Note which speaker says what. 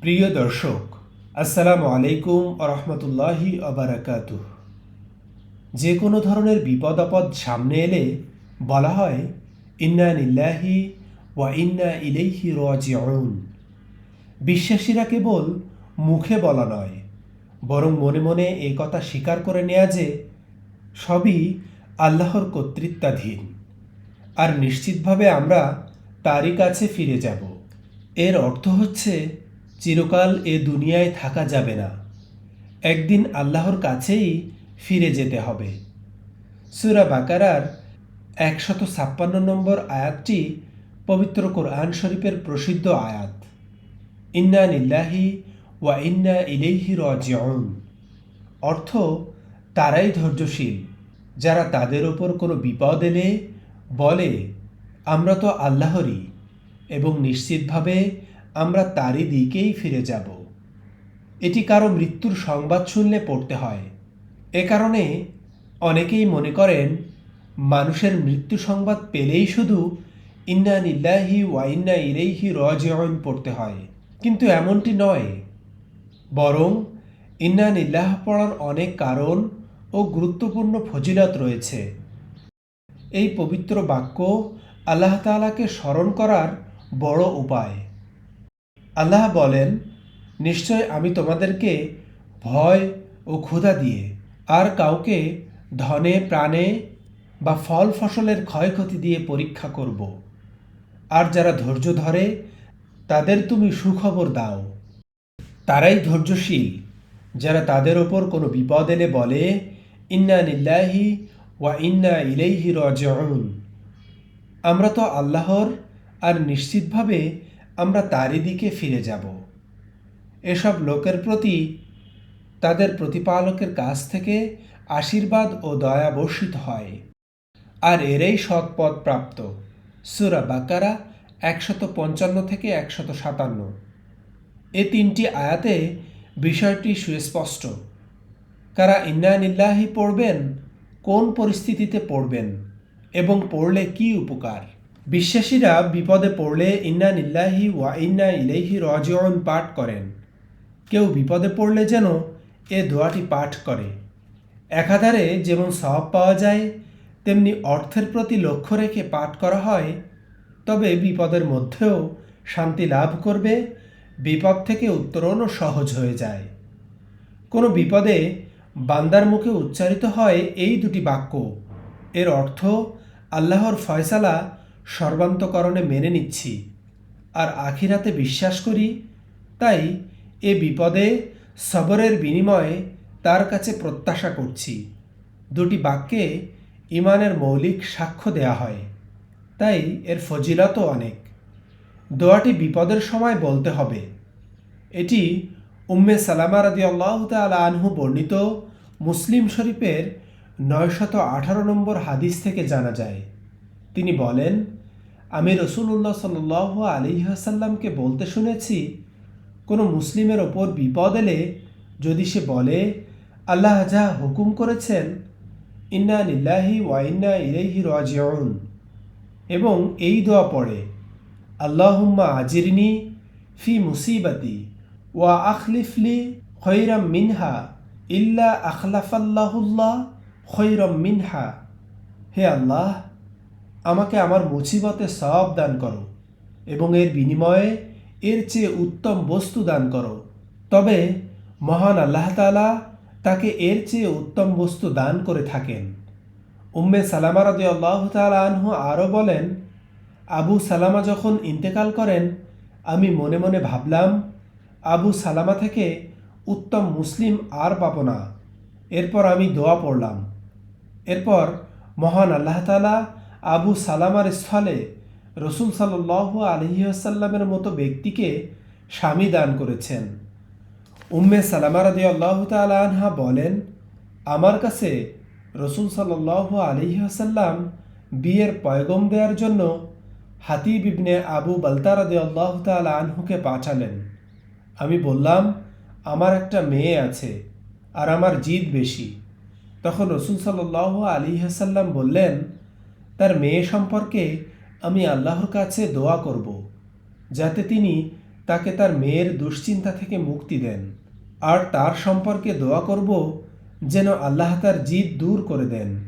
Speaker 1: প্রিয় দর্শক, আসসালামু আলাইকুম রহমতুল্লাহি অবরাকাত যে কোনো ধরনের বিপদ আপদ সামনে এলে বলা হয়, ইন্না নিল্লাহি ওয়া ইন্না ইলাইহি রাজিউন। বিশ্বাসীরা কেবল মুখে বলা নয়, বরং মনে মনে এই কথা স্বীকার করে নেয়া যে, সবই আল্লাহর কর্তৃত্বাধীন। আর নিশ্চিতভাবে আমরা তারই কাছে ফিরে যাব। এর অর্থ হচ্ছে চিরকাল এ দুনিয়ায় থাকা যাবে না। একদিন আল্লাহর কাছেই ফিরে যেতে হবে। সুরা বাকারার একশত ছাপ্পান্ন নম্বর আয়াতটি পবিত্র কোরআন শরীফের প্রসিদ্ধ আয়াত। ইন্না নিল্লাহি ওয়া ইন্না ইলেইহি রাজিউন। অর্থ, তারাই ধৈর্যশীল, যারা তাদের ওপর কোনো বিপদ এলে বলে, আমরা তো আল্লাহরই এবং নিশ্চিতভাবে আমরা তারই দিকেই ফিরে যাব। এটি কারও মৃত্যুর সংবাদ শুনলে পড়তে হয়। এ কারণে অনেকেই মনে করেন, মানুষের মৃত্যু সংবাদ পেলেই শুধু ইন্না নিল্লাহি ওয়া ইন্না ইলেইহি রাজিউন পড়তে হয়। কিন্তু এমনটি নয়। বরং ইন্না নিল্লাহ পড়ার অনেক কারণ ও গুরুত্বপূর্ণ ফজিলত রয়েছে। এই পবিত্র বাক্য আল্লাহ তাআলাকে স্মরণ করার বড় উপায়। আল্লাহ বলেন, নিশ্চয় আমি তোমাদেরকে ভয় ও ক্ষুধা দিয়ে আর কাউকে ধনে, প্রাণে বা ফল ফসলের ক্ষয়ক্ষতি দিয়ে পরীক্ষা করব। আর যারা ধৈর্য ধরে, তাদের তুমি সুখবর দাও। তারাই ধৈর্যশীল, যারা তাদের ওপর কোনো বিপদ এলে বলে, ইন্না নিল্লাহি ওয়া ইন্না ইলাইহি রাজিউন। আমরা তো আল্লাহর আর নিশ্চিতভাবে আমরা তারই দিকে ফিরে যাব। এসব লোকের প্রতি, তাদের প্রতিপালকের কাছ থেকে আশীর্বাদ ও দয়া বর্ষিত হয়। আর এরাই সৎপদ প্রাপ্ত। সুরা বাকারা একশত পঞ্চান্ন থেকে একশত সাতান্ন। এ তিনটি আয়াতে বিষয়টি সুস্পষ্ট। কারা ইন্নানিল্লাহি পড়বেন, কোন পরিস্থিতিতে পড়বেন এবং পড়লে কি উপকার? বিশ্বাসীরা বিপদে পড়লে ইন্না নিল্লাহি ওয়া ইন্না ইলাইহি রাজিউন পাঠ করেন। কেউ বিপদে পড়লে যেন এ দোয়াটি পাঠ করে। একাধারে যেমন সওয়াব পাওয়া যায়, তেমনি অর্থের প্রতি লক্ষ্য রেখে পাঠ করা হয়। তবে বিপদের মধ্যেও শান্তি লাভ করবে, বিপদ থেকে উত্তরণও সহজ হয়ে যায়। কোনো বিপদে বান্দার মুখে উচ্চারিত হয় এই দুটি বাক্য। এর অর্থ আল্লাহর ফয়সালা সর্বান্তকরণে মেনে নিচ্ছি। আর আখিরাতে বিশ্বাস করি, তাই এ বিপদে সবরের বিনিময়ে তার কাছে প্রত্যাশা করছি। দুটি বাক্যে ইমানের মৌলিক সাক্ষ্য দেয়া হয়, তাই এর ফজিলতও অনেক। দোয়াটি বিপদের সময় বলতে হবে। এটি উম্মে সালামা রাদি আল্লাহ তালা আনহু বর্ণিত মুসলিম শরীফের নয়শত আঠারো নম্বর হাদিস থেকে জানা যায়। তিনি বলেন আমি রসুল্লাহ সাল আলী আসাল্লামকে বলতে শুনেছি, কোনো মুসলিমের ওপর বিপদ এলে যদি সে বলে, আল্লাহ যা হুকুম করেছেন, ইন্না নিল্লাহি ওয়াইন্না ইলাইহি রাজিউন। এবং এই দোয়া পড়ে, আল্লাহুম্মা আজিরনি ফি মুসিবাতি ওয়া আখলিফলি খৈরাম মিনহা ইল্লা আখলাফাল্লাহুল্লাহ খৈরম মিনহা। হে আল্লাহ আমাকে আমার মুসিবতে সব দান করো এবং এর বিনিময়ে এর চেয়ে উত্তম বস্তু দান করো। তবে মহান আল্লাহ তালা তাকে এর চেয়ে উত্তম বস্তু দান করে থাকেন। উম্মে সালামা রদি আল্লাহ তালা আরও বলেন, আবু সালামা যখন ইন্তেকাল করেন, আমি মনে মনে ভাবলাম, আবু সালামা থেকে উত্তম মুসলিম আর পাব না। এরপর আমি দোয়া পড়লাম। এরপর মহান আল্লাহ তালা আবু সালামার স্থলে রসুল সাল্লাহ আলহিহাসাল্লামের মতো ব্যক্তিকে স্বামী দান করেছেন। উম্মে সালামা রাদি আল্লাহ আনহা বলেন, আমার কাছে রসুল সাল্লাহ আলহিহাসাল্লাম বিয়ের পয়গম দেওয়ার জন্য হাতিব ইবনে আবু বালতা রাদি আল্লাহ তালা আনহুকে পাঠালেন। আমি বললাম, আমার একটা মেয়ে আছে আর আমার জিদ বেশি। তখন রসুল সাল্লাহ আলী হাসাল্লাম বললেন তার মেয়ে সম্পর্কে আমি আল্লাহর কাছে দোয়া করব, যাতে তিনি তাকে তার মেয়ের দুশ্চিন্তা থেকে মুক্তি দেন। আর তার সম্পর্কে দোয়া করব, যেন আল্লাহ তার জিদ দূর করে দেন।